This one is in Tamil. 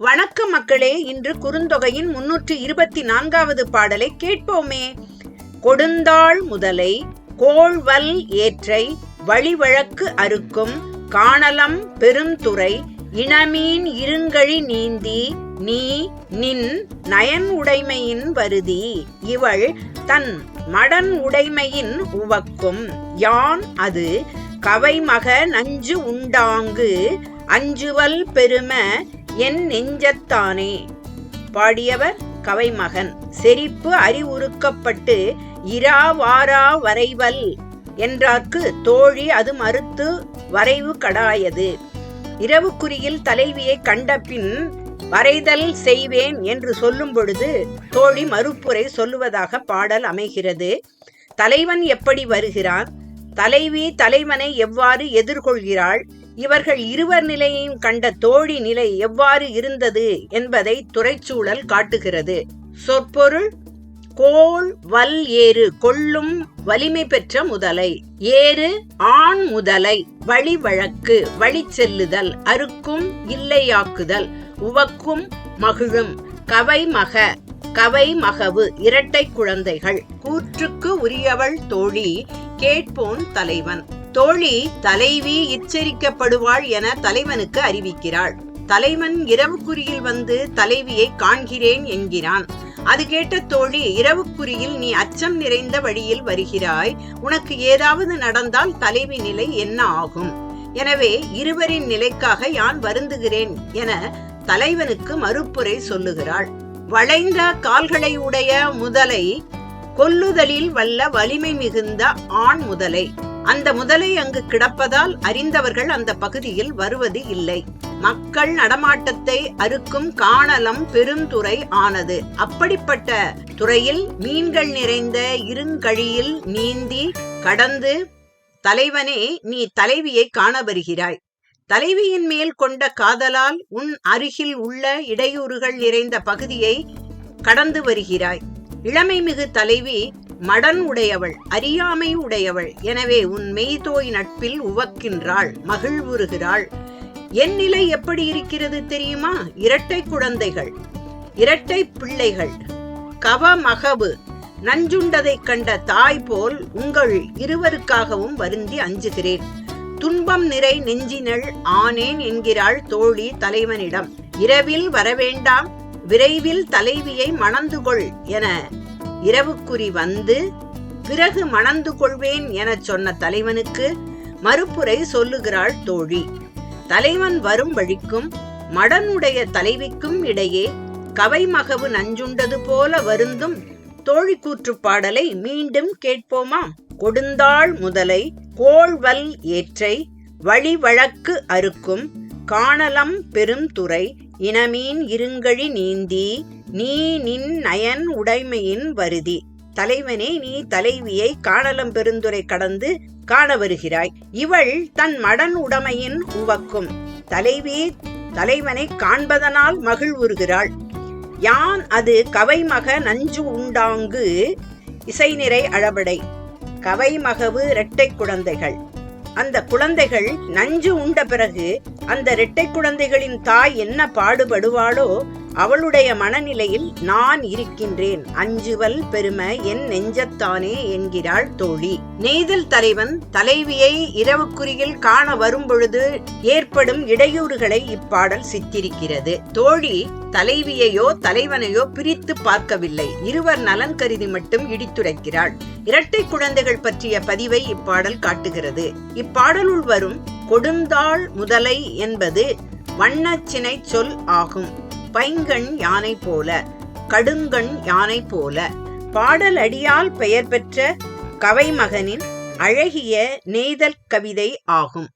வணக்கம் மக்களே இன்று குறுந்தொகையின் முன்னூற்று இருபத்தி நான்காவது பாடலை கேட்போமே. கொடுந்தாள் முதலை கோள்வல் ஏற்றை வழிவழக்கு அறுக்கும் காணலம் பெருந்துறை இனமீன் இருங்கழி நீந்தி நீ நின் நயன் உடைமையின் வருதி இவள் தன் மடன் உடைமையின் உவக்கும். யான் அது? கவைமக நஞ்சு உண்டாங்கு அஞ்சுவல் பெரும என் நெஞ்சத்தானே? பாடியவர் கவைமகன். செறிப்பு அறிவுறுக்கப்பட்டு இரா வாரா வரைவல் என்றார்க்கு தோழி அது மறுத்து வரைவு கடாயது. இரவுக்குறியில் தலைவியை கண்டபின் வரைதல் செய்வேன் என்று சொல்லும் பொழுது தோழி மறுப்புரை சொல்லுவதாக பாடல் அமைகிறது. தலைவன் எப்படி வருகிறான்? தலைவி தலைவனை எவ்வாறு எதிர்கொள்கிறாள்? இவர்கள் இருவர் நிலையையும் கண்ட தோழி நிலை எவ்வாறு இருந்தது என்பதை துறைச்சூழல் காட்டுகிறது. சொற்பொருள் கோல் வல் ஏறு கொள்ளும் வலிமை பெற்ற முதலை ஏறு ஆண் முதலை வழி வழக்கு வழி செல்லுதல் அறுக்கும் இல்லையாக்குதல் உவக்கும் மகிழும் கவை மக கவை மகவு இரட்டை குழந்தைகள் கூற்றுக்கு உரியவள் தோழி கேட்போன் தலைவன். தோழி தலைவி எச்சரிக்கப்படுவாள் என தலைவனுக்கு அறிவிக்கிறாள். தலைவன் இரவுக்குறியில் வந்து தலைவியை காண்கிறேன் என்கிறான். அது கேட்ட தோழி இரவுக்குறியில் நீ அச்சம் நிறைந்த வழியில் வருகிறாய். உனக்கு ஏதாவது நடந்தால் தலைவி நிலை என்ன ஆகும்? எனவே இருவரின் நிலைக்காக யான் வருந்துகிறேன் என தலைவனுக்கு மறுப்புரை சொல்லுகிறாள். வளைந்த கால்களை உடைய முதலை கொல்லுதலில் வல்ல வலிமை மிகுந்த ஆண் முதலை அந்த முதலை அங்கு கிடப்பதால் அறிந்தவர்கள் அந்த பகுதியில் வருவது இல்லை. மக்கள் நடமாட்டத்தை அறுக்கும் காணலம் பெருந்துறை ஆனது. அப்படிப்பட்ட துறையில் மீன்கள் நிறைந்த இருங்கழியில் நீந்தி கடந்து தலைவனே நீ தலைவியை காண வருகிறாய் தலைவியின் மேல் கொண்ட காதலால் உன் அருகில் உள்ள இடையூறுகள் நிறைந்த பகுதியை கடந்து வருகிறாய். இளமை மிகு தலைவி மடன் உடையவள் அறியாமை உடையவள் எனவே உன் மெய்தோய் நட்பில் உவக்கின்றாள் மகிழ்வுறுகிறாள் என் நிலை எப்படி இருக்கிறது தெரியுமா? இரட்டை குழந்தைகள் இரட்டை பிள்ளைகள் கவமகவு நஞ்சுண்டதைக் கண்ட தாய் போல் உங்கள் இருவருக்காகவும் வருந்தி அஞ்சுகிறேன். துன்பம் நிறை நெஞ்சினள் ஆனேன் என்கிறாள் தோழி தலைவனிடம். இரவில் வரவேண்டாம் விரைவில் தலைவியை மணந்து கொள் என இரவுக்குறி வந்து பிறகு மணந்து கொள்வேன் எனச் சொன்ன தலைவனுக்கு மறுப்புரை சொல்லுகிறாள் தோழி. தலைவன் வரும் வழிக்கும் மடனுடைய தலைவிக்கும் இடையே கவைமகவு நஞ்சுண்டது போல வருந்தும் தோழி கூற்று பாடலை மீண்டும் கேட்போமா? கொடுந்தாள் முதலை கோள்வல் ஏற்றை வழி வழக்கு அறுக்கும் காணலம் பெருந்துறை இனமீன் இருங்கழி நீந்தி நீ நின் நயன் உடைமையின் வருதி. தலைவனே நீ தலைவியை காணலம் பெருந்துரை கடந்து காண வருகிறாய். இவள் தன் மடன் உடைமையின் உவக்கும். தலைவி தலைவனை காண்பதனால் மகிழ்வுறுகிறாள் யான் அது கவைமக நஞ்சு உண்டாங்கு இசை நிறை அளபடை. கவைமகவு இரட்டை குழந்தைகள். அந்த குழந்தைகள் நஞ்சு உண்ட பிறகு அந்த இரட்டை குழந்தைகளின் தாய் என்ன பாடுபடுவாளோ அவளுடைய மனநிலையில் நான் இருக்கின்றேன். அஞ்சுவல் பெருமை என் நெஞ்சத்தானே என்கிறாள் தோழி. நெய்தல் தலைவன் தலைவியை இரவுக்குறியில் காண வரும் பொழுது ஏற்படும் இடையூறுகளை இப்பாடல் சித்திரிக்கிறது. தோழி தலைவியையோ தலைவனையோ பிரித்து பார்க்கவில்லை. இருவர் நலன் கருதி மட்டும் இடித்துரைக்கிறாள். இரட்டை குழந்தைகள் பற்றிய பதிவை இப்பாடல் காட்டுகிறது. இப்பாடலுள் வரும் கொடுந்தாள் முதலை என்பது வண்ணச்சினை சொல் ஆகும். பைங்கண் யானை போல கடுங்கண் யானை போல பாடல் அடியால் பெயர் பெற்ற கவைமகனின் அழகிய நெய்தல் கவிதை ஆகும்.